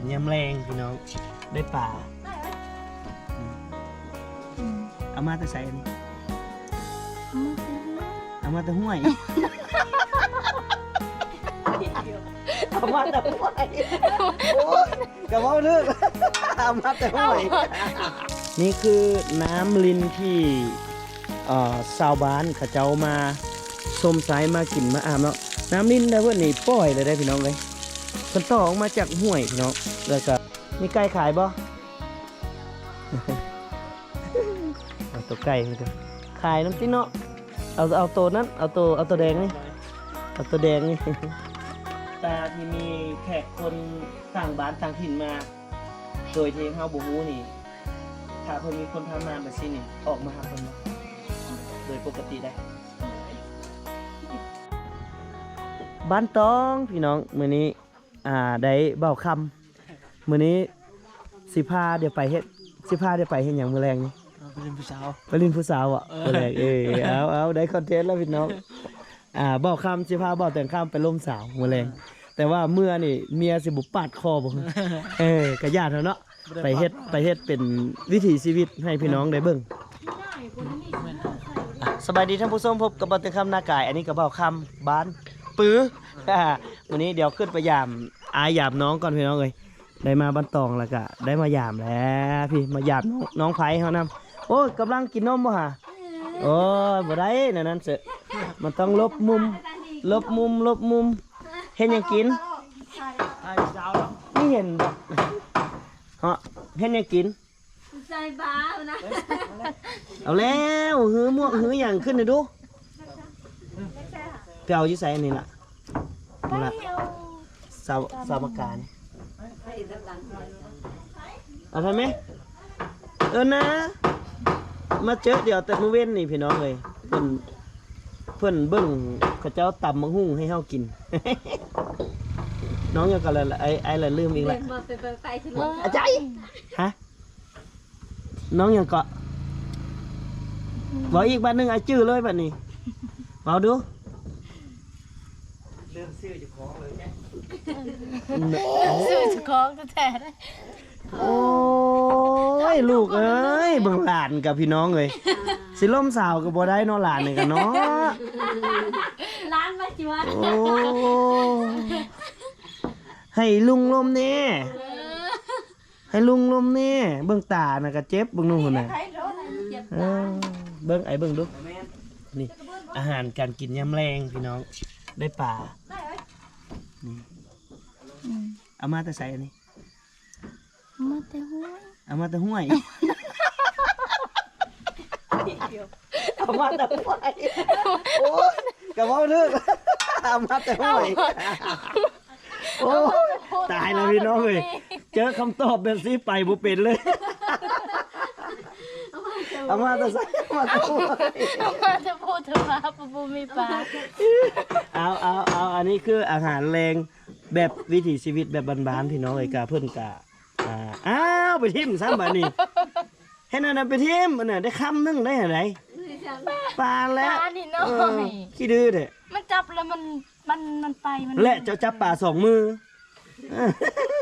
การกินยำแรงพี่น้องได้ป่าเอามาแต่ใส่อันนี้เอามาแต่ห้วยเอามาแต่ห้วยโอ้ยกระเป๋าเลือกเอามาแต่ห้วย นี่คือน้ำลินที่เอ่อชาวบ้านเขาเจ้ามาชมสายมากินมาอาบเนาะน้ำลินนะเพื่อนนี่ปล่อยเลยได้พี่น้องเลย มันต่อออกมาจากห้วยพี่น้องแล้วก็มีไก่ขายบ่เอาตัวไก่มาดูขายน้ำจิ้มเนาะเอาเอาตัวนั้นเอาตัวเอาตัวแดงนี่เอาตัวแดงนี่ตาที่มีแขกคนต่างบ้านต่างถิ่นมา โดยที่เฮาบ่ฮู้นี่ถ้าเพิ่นมีคนทำงานแบบนี้นี่ออกมาหาเพิ่นโดยปกติได้บ้านตองพี่น้องมื้อนี้ อ่าได้เบ้าคำมื้อนี้สิพาเดี๋ยวไปเฮ็ดสิพาเดี๋ยวไปเฮ็ดหยังมื้อแรงนี่ไปเรียนผู้สาวไปลินผู้สาวอะมื้อแรงเอ้ยเอาเอาได้คอนเทนต์แล้วพี่น้องอ่าเบ้าคำสิพาเบ้าแต่งคำไปล่มสาวมื้อแรงแต่ว่าเมื่อนี่เมียสิบ่ปาดคอบ่เออกะญาติเฮาเนาะไปเฮ็ดไปเฮ็ดเป็นวิถีชีวิตให้พี่น้องได้เบิ่งอะสบายดีท่านผู้ชมพบกับบันเทิงคำหน้ากาย อันนี้กระเป๋าคำบ้าน ปื้ออ่าวันนี้เดี๋ยวขึ้นไปยามอายยามน้องก่อนพี่น้องเลยได้มาบันตองแล้วก็ได้มายามแล้วพี่มายามน้องน้องไผ่เขานำโอ้ยกำลังกินนมบ่ฮะโอ้ยบ่ได้นั่นนั่นเสอะมันต้องลบมุม ลบมุมลบมุม เห็นหยังกินไอ้สาวเนาะนี่เห็นบ่เฮาะเห็นหยังกินใจบ้านะเอาแล้วหื้อม่วงหื้ออย่างขึ้นเลยดู ไปเอาอยู่ใส่อันนี้ล่ะนี่ล่ะสาวสาวมการเอาไปไหมเออนะ มาเจอเดี๋ยวแต่มื้อเว้นนี่พี่น้องเลยเพิ่นเพิ่นเบิ่งเขาเจ้าตำมังหุ่งให้เฮากิน น้องยังกันละไอ้ไอ้ละลืมอีกเดิละนมาไปไปไปฉลองอาจารย์ฮะน้องยังเกาะบอกอีกบันหนึ่งไอ้จื้อเลยบันนี้เอาดู เริ่มซื้อจะของเลยแซื้อจะคล้องแท้ได้โอ้ยลูกเอ้ยเบิ่งหลานกับพี่น้องเลยสิล่มสาวกับบ่ได้เนอหลานนี่กันเนาะร้านมาจิวะโอ้ให้ลุงลมแน่ให้ลุงลมแน่เบิ่งตาน่ะก็เจ็บเบิ่งนู่นน่ะเจ็บเออเบิ้งไอ้เบิ้งดูนี่อาหารการกินยำแรงพี่น้อง ได้ป่านี่เอามาแต่ใส่อันนี้มาแต่หัวเอามาแต่ห้วยเอามาแต่ห้วยโอ้ยกระเป๋าเลือกเอามาแต่ห้วยโอ้ตายแล้วพี่น้องเลยเจอคำตอบแบบนี้ไปบ่เป็นเลยเอามาแต่ใส่ มาแต่ห้วยมาจะพูดถึงว่าปูปูมีปลาเอาเอาเอาอันนี้คืออาหารแรงแบบวิถีชีวิตแบบบ้านๆพี่น้องเลยกาเพื่อนกาอ่าอ้าวไปทิมซ้ำบานี่เห็นอันนั้นไปทิมอันนั้นได้คำนึงได้อะไรปลาแล้วลานี่น้อเออขี้ดื้อเด้มันจับแล้วมันมันมันไปมันและเจ้าจับปลาสองมือ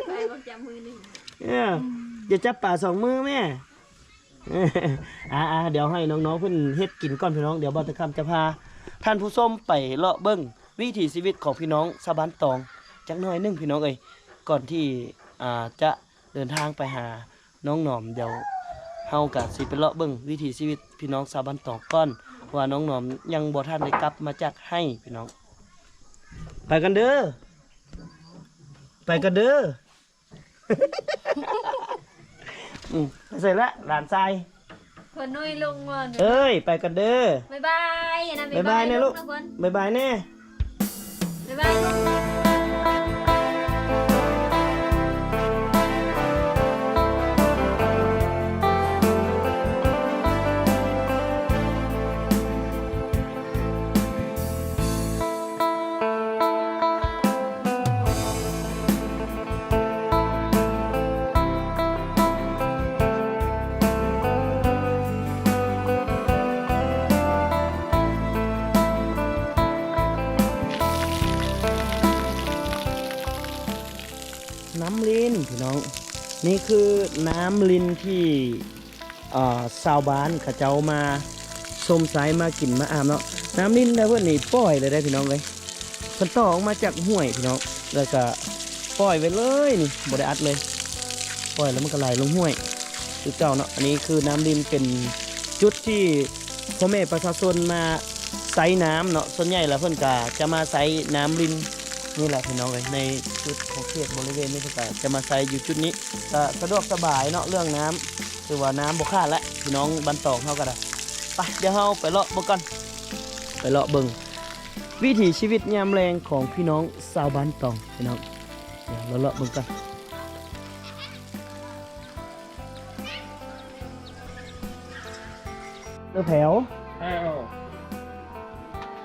ไปบอกจับมือหนึ่งเอออย่าจับปลาสองมือแม่ อ่าเดี๋ยวให้น้องๆเพื่อนเฮ็ดกินก่อนพี่น้องเดี๋ยวบอตะคำจะพา ท่านผู้ชมไปเลาะเบิ้งวิถีชีวิตของพี่น้องสะบานตองจักหน่อยนึงพี่น้องเอ้ยก่อนที่อ่าจะเดินทางไปหาน้องหนอมเดี๋ยวเฮากะสิไปเลาะเบิ้งวิถีชีวิตพี่น้องสะบานตองก่อนว่าน้องหนอมยังบ่ทันได้กลับมาจากให้พี่น้อง ไปกันเด้อไปกันเด้อ อืมเสร็จแล้วหลานทรายคนนุ้ยลงมาเอ้ย ไปกันเด้อบ๊ายบายนะบ๊ายบายนะลูกทุคนบ๊ายบายแน่ บ๊ายบาย นี่คือน้ำลินที่ชาวบ้านขาเจ้ามาชมสายมากินมาอาบเนาะน้ำลินนะเพื่อนนี่ปล่อยเลยได้พี่น้องเลยเพิ่นต่อออกมาจากห้วยพี่น้องแล้วก็ปล่อยไปเลยนี่บ่ได้อัดเลย ปล่อยแล้วมันก็ไหลลงห้วยคือเก่าเนาะอันนี้คือน้ำลินเป็นจุดที่พ่อแม่ประชาชนมาใส่น้ำเนาะส่วนใหญ่แล้วเพิ่อนก็จะมาใส่น้ำลิน นี่แหละพี่น้องเลยในจุดของเขตบริเวณนี้ก็จะมาใส่อยู่จุดนี้ก็สะดวกสบายเนาะเรื่องน้ำคือว่าน้ำบกขาดแล้วพี่น้องบันตองเขาก็ได้ไปเดี๋ยวเราไปเลาะเบิ่งกันไปเลาะเบิ่งวิถีชีวิตยามแรงของพี่น้องชาวบ้านตองพี่น้องเดี๋ยวเราเลาะเบิ่งกันเลือแผวเอ้า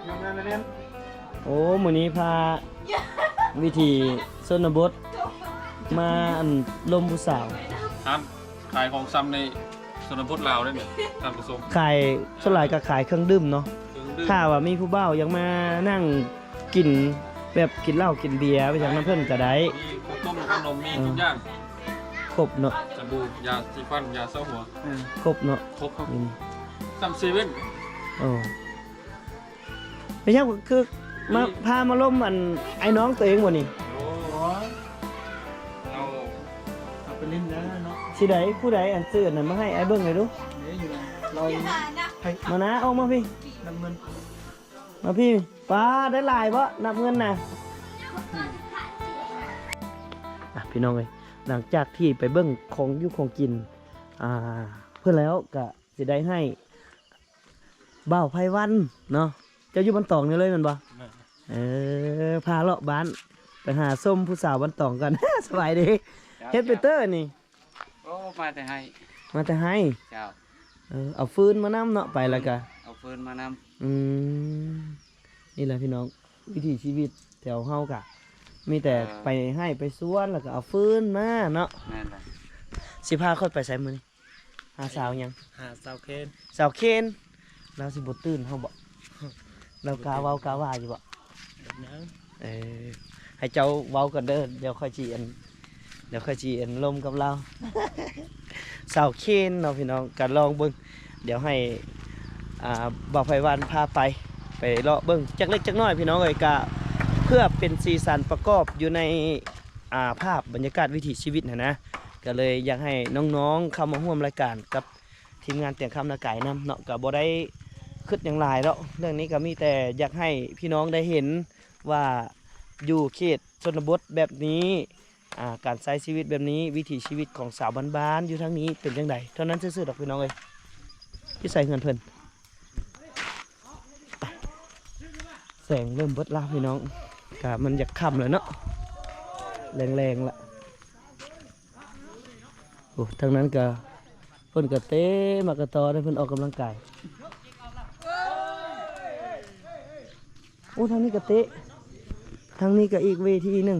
ยังไงนะเนี่ยโอ้มื้อนี้พา วิธีชนบทมาอันลมผู้สาวทานขายของซ้ำในสนบทลาวได้ไหมท่านผู้ชมขายส่วนหลายก็ขายเครื่องดื่มเนาะเครื่องดื่มถ้าว่ามีผู้เบ้ายังมานั่งกินแบบกินเหล้ากินเบียร์ไปจากน้ำเพิ่นก็ได้มีข้าวต้มขนมมีทุกอย่างครบเนาะสบู่ยาสีฟันยาเส้าหัวครบเนาะครบครับนี่ซ้ำเซเว่นโอ้ไม่ใช่คือ มาพามาล้มอันไอ้น้องตัวเองบ่นี่โอ้เอาเอาไปเล่นแล้วเนาะสิใดผู้ใดอันซื้ออันนั้นมาให้ไอ้เบิ่งเลยดูเดี๋ยวอยู่นะเรามานะเอามาพี่ นำเงินมาพี่ป้าได้หลายปะนับเงินนะอะพี่น้องเลยหลังจากที่ไปเบิ้งของอยุของกิน อ่า เพื่อแล้วก็จะได้ให้บ่าวไพวันเนาะเจะอยู่บันตองนี่เลยแมันบ่เออพาเลาะบ้านไปหาส้มผู้สาวบันตองกัน สบายดีเฮ็ดไปเตอร์นี่โอ้มาแต่ให้มาแต่ให้เจ้าเออเอาฟืนมานํเนาะไปแล้วก็เอาฟืนมานอืมนี่แหละพี่น้องวิถีชีวิตแถวเฮากะ มีแต่ไปให้ไปสวนแล้วก็เอาฟืนมาเนาะำนั่นแหละสิพาคนไปใส่มือนี่หาสาวยังหาสาวเคนสาวเคนเราสิบตื่นเฮาบ่ เรากาเว้ากาว่าอยู่บ่แบบนั้นเออให้เจ้าเว้ากันเด้อเดี๋ยวค่อยจีอันเดี๋ยวค่อยจีอันลมกับเราสาวเคนเนาะพี่น้องกันลองเบิ่งเดี๋ยวให้อ่าบ่าวไพวันพาไปไปเลาะเบิ่งจักเล็กจักน้อยพี่น้องเอ้ยกะเพื่อเป็นสีสันประกอบอยู่ในอ่าภาพบรรยากาศวิถีชีวิตนะนะก็เลยอยากให้น้องๆเข้ามาร่วมรายการกับทีมงานเตียงคำนาไก่นํเนาะก็บ่ได้ คิดอย่างหลายแล้วเรื่องนี้ก็มีแต่อยากให้พี่น้องได้เห็นว่าอยู่เขตชนบทแบบนี้การใช้ชีวิตแบบนี้วิถีชีวิตของสาวบ้านๆอยู่ทั้งนี้เป็นจังไดเท่านั้นซื่อๆดอกพี่น้องเอ้ยที่ใส่เงินเพิ่นแสงเริ่มเบิดลาพี่น้องกะมันอยากค่ำเลยเนาะแรงๆละโอ้ทางนั้นก็เพิ่นก็เต้มากระตอได้เพิ่นออกกำลังกาย โอ้ทางนี้ก็เตะ ทางนี้ก็อีกเวทีหนึ่ง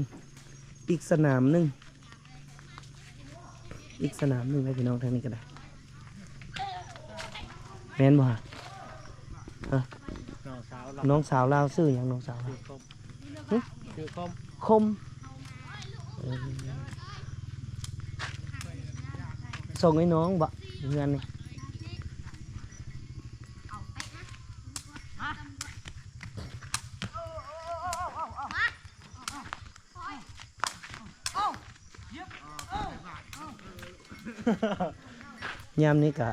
อีกสนามหนึ่ง อีกสนามหนึ่งเลยพี่น้องทางนี้ก็ได้ แม่นบ่ฮะน้องสาวเราน้องสาวลาวซื้ออย่างน้องสาวลาวคือคมหึคือคมคมเออส่งให้น้องบะเงินนี่ ยามนี้กะ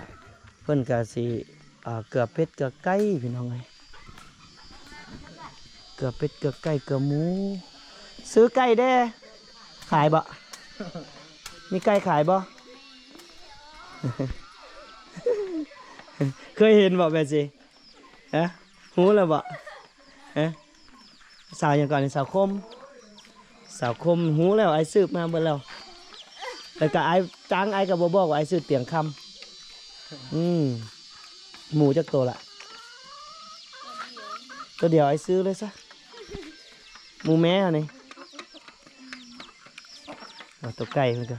เพิ่นกะสิอ่าเกือบเป็ดเกือไก่พี่น้องไงเกือบเป็ดเกือไก่เกือหมู ซื้อไก่ได้ขายบ่มีไก่ขายบ่เคยเห็นบ่แบบสิฮะหูแล้วบ่ฮะสาวอย่างก่อนสาวคม สาวคมหูแล้วไอ้สืบมาเบิ่แล้วแต่ก็ไอ้ จ้างไอ้ก็บ่บอกว่าไอ้ซื้อเตียงคำอืมหมูจักตัวละตัวเดียวไอ้ซื้อเลยซะหมูแม่อันนี้เอาตัวไก่มันก็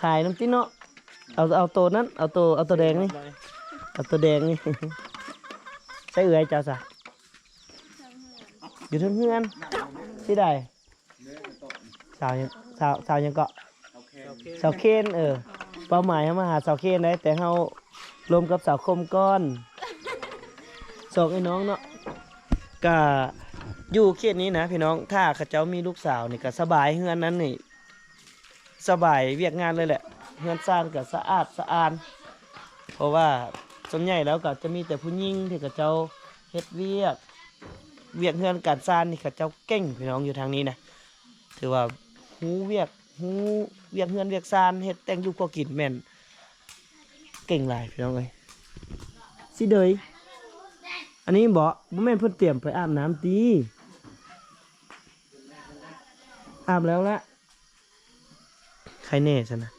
ขายน้ำจิ้นเนาะเอาเอาตัวนั้นเอาตัวเอาตัวแดงนี่เอาตัวแดงนี่ใช่เอือยเจ้าสะอยู่เทั้งเฮือนสิได้สาวยังสาวสาวยังเกาะสาวเคนเออ เป้าหมายเฮามาหาสาวเคนได้แต่เฮารวมกับสาวคมก่อนสองไอ้น้องเนาะก็อยู่เขตนี้นะพี่น้องถ้าเขาเจ้ามีลูกสาวนี่ก็สบายเฮือนนั้นนี่ สบายเวียกงานเลยแหละเฮือนซ่านก็สะอาดสะอานเพราะว่าส่วนใหญ่แล้วก็จะมีแต่ผู้หญิงที่เขาเจ้าเฮ็ดเวียก เวียกเฮือนการซ่านนี่เขาเจ้าเก่งพี่น้องอยู่ทางนี้นะถือว่าฮู้เวียก ฮู้เวียกเฮือนเวียกซ่านเฮ็ดแต่งอยู่ก็กินแม่นเก่งหลายพี่น้องเอ้ยสิเดยอันนี้บ่บ่แม่นเพิ่นเตรียมไปอาบน้ำตีอาบแล้วละใครแน่ซะนะ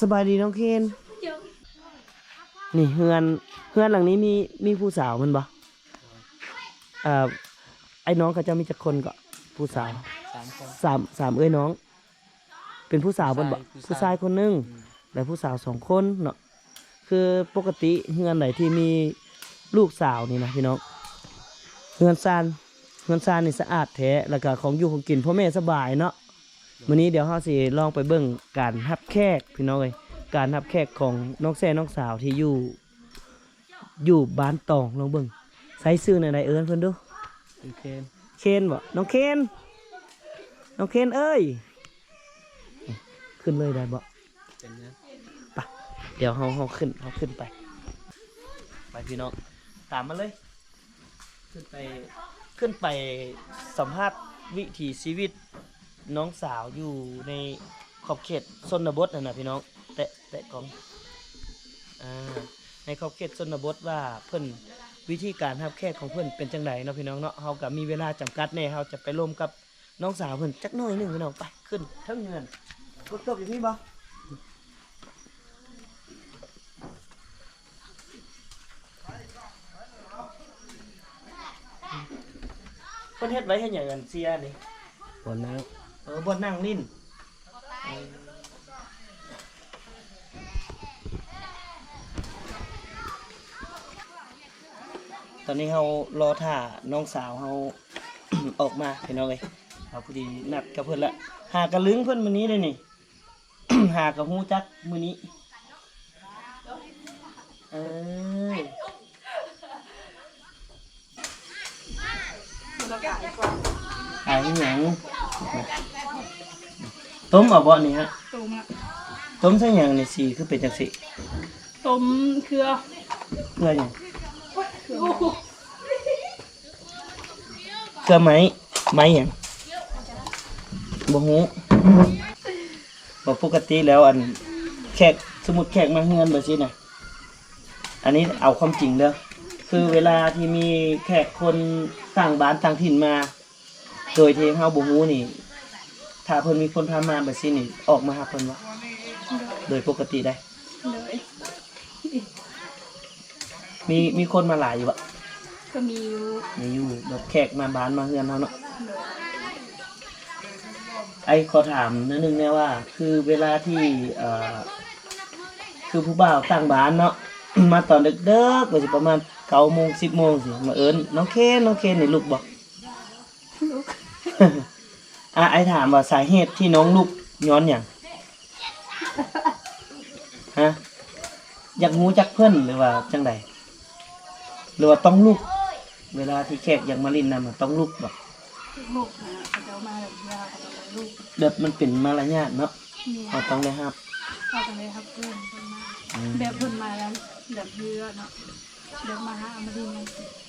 สบายดีน้องเคนนี่เฮือนเฮือนหลังนี้มีมีผู้สาวมันบ่เอ่อไอ้น้องเขาจะมีจักคนก็ผู้สาวสามคนสามสามเอ้ยน้อง เป็นผู้สาวบนบ่ผู้ผู้ชาชายยคนหนึงและผู้สาวสองคนเนาะคือปกติเฮือนไหนที่มีลูกสาวนี่นะพี่น้องเฮือนซานเฮือนซานนี่สะอาดแท้แล้วก็ของอยู่ของกินพ่อแม่สบายเนาะมื้อนี้เดี๋ยวเฮาสิลองไปเบิ่งการรับแขกพี่น้องเอ้ยการรับแขกของน้องแซ่น้องสาวที่อยู่ อยู่บ้านตองลองเบิ่งใส่ชื่อในใดเอิ้นเพิ่นดู โอเคเคนบ่น้องเคน น้องเคนเอ้ย ขึ้นเลยได้บ่เป็นนะเดี๋ยวเฮาเฮาขึ้นเฮาขึ้นไป ไปพี่น้องตามมาเลย ขึ้นไปขึ้นไปสัมภาษณ์วิถีชีวิตน้องสาวอยู่ในขอบเขตชนบทน่ะนะพี่น้องแตะแตะกล้องอ่าในขอบเขตชนบทว่าเพิ่นวิธีการรับแขกของเพิ่นเป็นจังไดเนาะพี่น้องเนาะเฮาก็มีเวลาจำกัดแน่เฮาจะไปร่วมกับน้องสาวเพิ่นจักหน่อยหนึงพี่น้องไปขึ้นเทั้งเงิน กดตบอยู่นี่บ่เพิ่นเฮ็ดไว้ให้หยังกันเสียนี่บนนั้นเออบ่นั่งลิ้นตอนนี้เรารอท่าน้องสาวเรา ออกมาพี่น้องเอ้ยเราพอดีนัดกับเพิ่นละหากระลึงเพิ่นมื้อนี้เลยนี่ หากระฮู้จักมื้อนี้ เอ้ยขายอีหยังต้มเอาบ่นี่ฮะต้มอะต้มใส่หยังนี่สิคือเป็นจังซี่ต้มเครือเพื่อหยังเพื่อไหมไหมหยังบ่ฮู้ บ่ปกติแล้วอันแขกสมมุติแขกมาเฮือนแบบนี้น่ะอันนี้เอาความจริงเด้อคือเวลาที่มีแขกคนต่างบ้านต่างถิ่นมา โดยที่เฮาบ่ฮู้นี่ ถ้าเพิ่นมีคนพามาแบบนี้นี่ออกมาหาเพิ่นว่าโดยปกติได้ เลยมีมีคนมาหลายอยู่บ่ก็มีอยู่ มีอยู่แบบแขกมาบ้านมาเฮือนเฮาเนาะ ไอ้ขอถามนิดนึงเนี่ยว่า คือเวลาที่เอ่อคือผู้บ่าวต่างบ้านเนาะ มาตอนดึกๆก็สิประมาณเก้าโมงสิบโมงสิมาเอิญน้องเคนน้องเคนนี่ลูกบอกลูกอะไอ้ถามว่าสาเหตุที่น้องลูกย้อนอย่างฮะอยากงูจักเพื่อนหรือว่าจังใดหรือว่าต้องลูก เวลาที่แขกอยากมาลินนำอะต้องลูกบอก ลูกนะเขาจะเอามาแบบยาเขาจะเอาลูกแบบมันเป็นมารยาทเนาะเนี่ยเราต้องได้ครับเขาจะเลยครับเพื่อนเพิ่นมาอืมแบบเพิ่นมาแล้วแบบเรือเนาะแบบมาหามาดีไง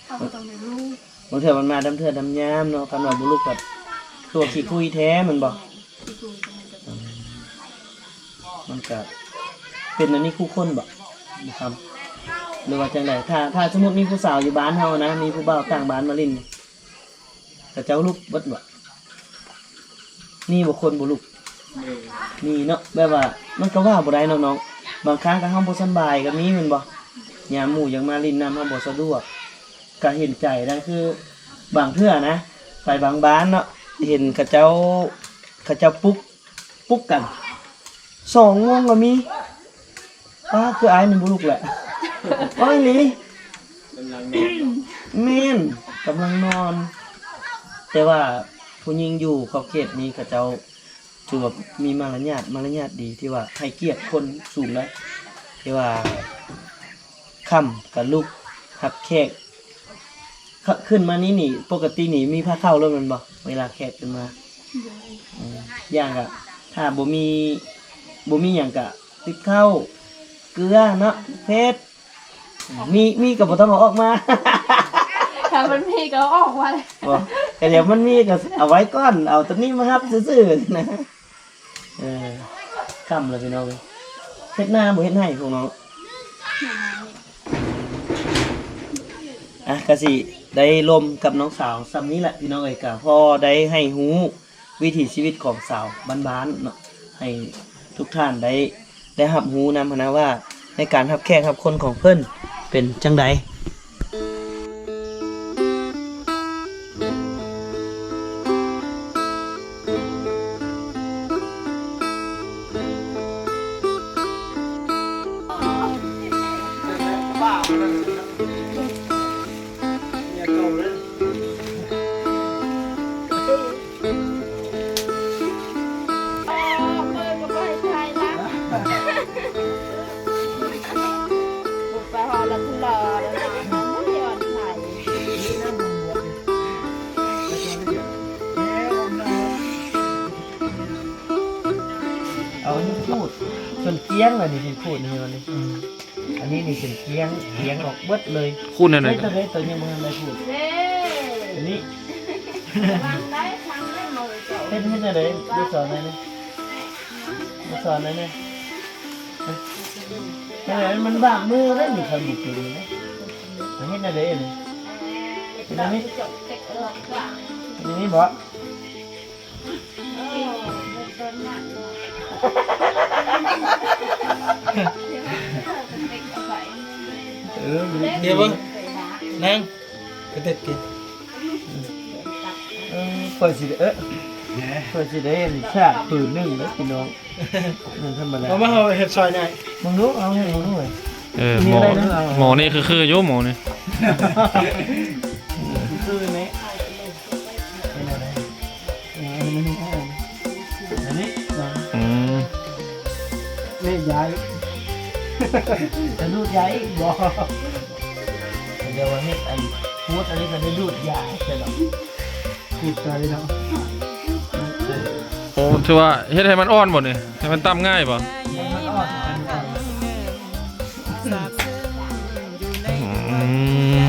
เขาก็ต้องได้ลูกบางเทื่อมันมาดำเทื่อดำยามเนาะกันว่าบุลูกแบบตัวขี้คุยแท้มันบอกที่คุยกันจะเป็นมันก็เป็นอันนี้คู่คนบอกนะครับหรือว่าจังไดถ้าถ้าสมมติมีผู้สาวอยู่บ้านเฮานะมีผู้บ่าวต่างบ้านมาลิน ก็เจ้าลูกบิดบ่นี่บ่คนบ่ลูกนี่เนาะแบบว่า มันก็ว่าบ่ได้น้องๆบางครั้งก็เฮาบ่สบายก็มีแม่นบ่ยามหมู่ยังมาลินนำเฮาบ่สะดวกก็เห็นใจได้คือบางเทื่อนะไปบางบ้านเนาะเห็นเขาเจ้าเขาเจ้าปุ๊กปุ๊กกันสองโมงก็มีป้าคือไอ้ายนี่บุลุกแหละว่าอีหลีแม่นกำลังนอน แต่ว่าผู้หญิงอยู่ขอบเขตนี้เขาเจ้าถือว่ามีมารยาทมารยาทดีที่ว่าให้เกียรติคนสูงเลยที่ว่าค่ำกับลูกหับแขกข,ขึ้นมานี่นี่ ปกตินี่มีผ้าเข้าแล้วมันบ่เวลาแขกขึ้นมาอย่างกะถ้าบ่มีบ่มีหยังกะติดเข้าเกลือเนาะเพชรมีมีก็บ่ต้องเอาออกมา ถ้ามันมีก็ออกมาเลยบ่แต่เดี๋ยวมันมีก็เอาไว้ก่อน เอาตัวนี้มาครับซื่อๆนะเออค่ำแล้วพี่น้องเอ้ยเฮ็ดหน้าบ่เฮ็ดให้พวกน้องอะก็สิได้ลมกับน้องสาวซ้ำนี้แหละพี่น้องเอ้ยก็พอได้ให้ฮู้วิถีชีวิตของสาวบ้านๆเนาะให้ทุกท่านได้ได้รับรู้นำนะว่าในการรับแขกรับคนของเพิ่นเป็นจังใด ส่วนเกี้ยงอันนี้ที่พูดนี่วันนี้อันนี้นี่เป็นเกี้ยงเกี้ยงออกเบิดเลยคู่นั่นเฮ้น่ะยตัวเฮ้ยตัวนี้มึงอะไรพูดเด้อันนี้ทำได้ทำได้หมดเจ้าเฮ็ดเฮ็ดอะไรดูสอนหน่อยนี่ดูสอนหน่อยนี่เฮ้ยมันบากมือได้มีคนบุกอยู่นี่นะเฮ็ดอะไรนี่เฮ็ดอะไรนี่จบเด็กเออว่ะอันนี้บ่เออเป็นหนักเลย เด็กเอาไปเอเดี๋ยวเบิ่งนั่งกระเด็ดกินเออเปิดสิเอ๊ะเปิดสิได้เห็นชาติผืนหนึ่งแล้วพี่น้องมันธรรมดาเอามาเอาเห็ดซอยหน่อยมึงรู้เอาให้มึงรู้เลยเออหมอหมอนี่คือคือโยหมอนี่ ย้ายจะดูดย้ายอีกบ่เดี๋ยววันนี้ไอ้พูดอันนี้ก็ได้ดูดย้ายใช่หรอพูดใจเนาะโอ้ถือว่าเฮ็ดให้มันอ่อนบ่นี่ให้มันตํง่ายบ่มันอ่อนมันอ่อนอืม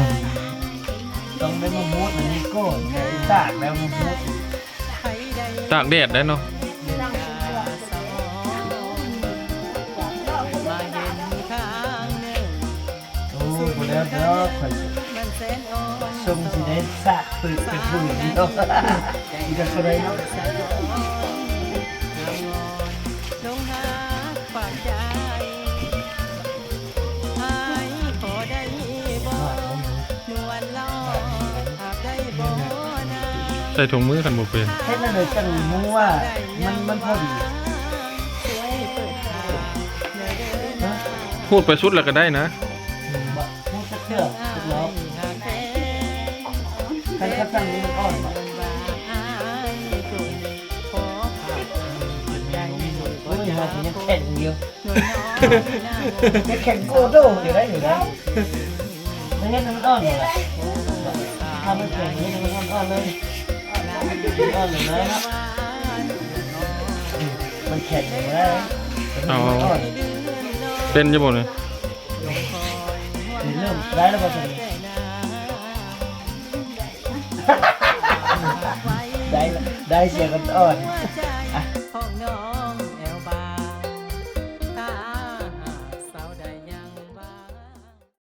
ต้องได้มามูดอันนี้ก่อนแต่ตากแล้วมามูดตากแดดได้เนาะ บ่แล้วเด้อข่อยชมสิได้สะปืนเป็นผู้หญิงเนาะอีกจะคนใดเนาะว่าบ่มีใส่ถุงมือกันบ่เป็นเฮ็ดนั่นเลยจังรู้ว่ามันมันพอดีฮะพูดไปสุดแล้วก็ได้นะ ตั้งนี้มันอ่อนบ่โอ้ยมาสิยังแข็งอยู่ยังแข็งโกโดอยู่ได้อยู่นะไม่งั้นมันอ่อนเลยทำมันแข็งนี่มันอ่อนเลยอ่อนเลยนะมันแข็งอยู่นะแต่มันอ่อเป็นอยู่บ่นี่เริ่มได้แล้วป่ะตอน ได้เชียร์กันอ่อน